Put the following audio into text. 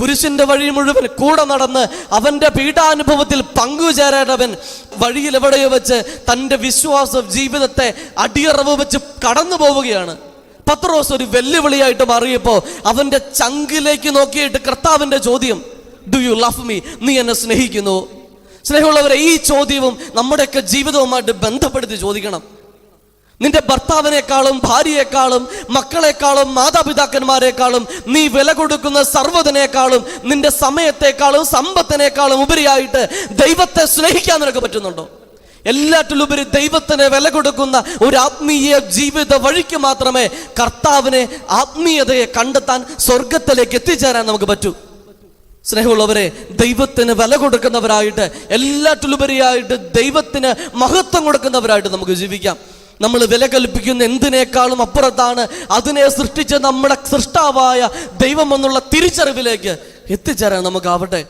കുരിശിന്റെ വഴി മുഴുവൻ കൂടെ നടന്ന് അവന്റെ പീഠാനുഭവത്തിൽ പങ്കുചേരേണ്ടവൻ വഴിയിൽ എവിടെയോ വെച്ച് തന്റെ വിശ്വാസ ജീവിതത്തെ അടിയറവ് വെച്ച് കടന്നു പോവുകയാണ്. പത്രോസ് ഒരു വെല്ലുവിളിയായിട്ട് മാറിയപ്പോ അവന്റെ ചങ്കിലേക്ക് നോക്കിയിട്ട് കർത്താവിന്റെ ചോദ്യം ഡു യു ലവ് മീ നീ എന്നെ സ്നേഹിക്കുന്നു. സ്നേഹമുള്ളവരെ ഈ ചോദ്യവും നമ്മുടെയൊക്കെ ജീവിതവുമായിട്ട് ബന്ധപ്പെടുത്തി ചോദിക്കണം. നിന്റെ ഭർത്താവിനേക്കാളും ഭാര്യയെക്കാളും മക്കളെക്കാളും മാതാപിതാക്കന്മാരെക്കാളും നീ വില കൊടുക്കുന്ന സർവതിനേക്കാളും നിന്റെ സമയത്തെക്കാളും സമ്പത്തിനേക്കാളും ഉപരിയായിട്ട് ദൈവത്തെ സ്നേഹിക്കാൻ നിനക്ക് പറ്റുന്നുണ്ടോ? എല്ലാറ്റിലും ഉപരി ദൈവത്തിന് വില കൊടുക്കുന്ന ഒരു ആത്മീയ ജീവിത വഴിക്ക് മാത്രമേ കർത്താവിനെ ആത്മീയതയെ കണ്ടെത്താൻ സ്വർഗത്തിലേക്ക് എത്തിച്ചേരാൻ നമുക്ക് പറ്റൂ. സ്നേഹമുള്ളവരെ ദൈവത്തിന് വില കൊടുക്കുന്നവരായിട്ട് എല്ലാറ്റിലുപരിയായിട്ട് ദൈവത്തിന് മഹത്വം കൊടുക്കുന്നവരായിട്ട് നമുക്ക് ജീവിക്കാം. നമ്മൾ വില കൽപ്പിക്കുന്ന എന്തിനേക്കാളും അപ്പുറത്താണ് അതിനെ സൃഷ്ടിച്ച നമ്മുടെ സൃഷ്ടാവായ ദൈവം എന്നുള്ള തിരിച്ചറിവിലേക്ക് എത്തിച്ചേരാൻ നമുക്കാവട്ടെ.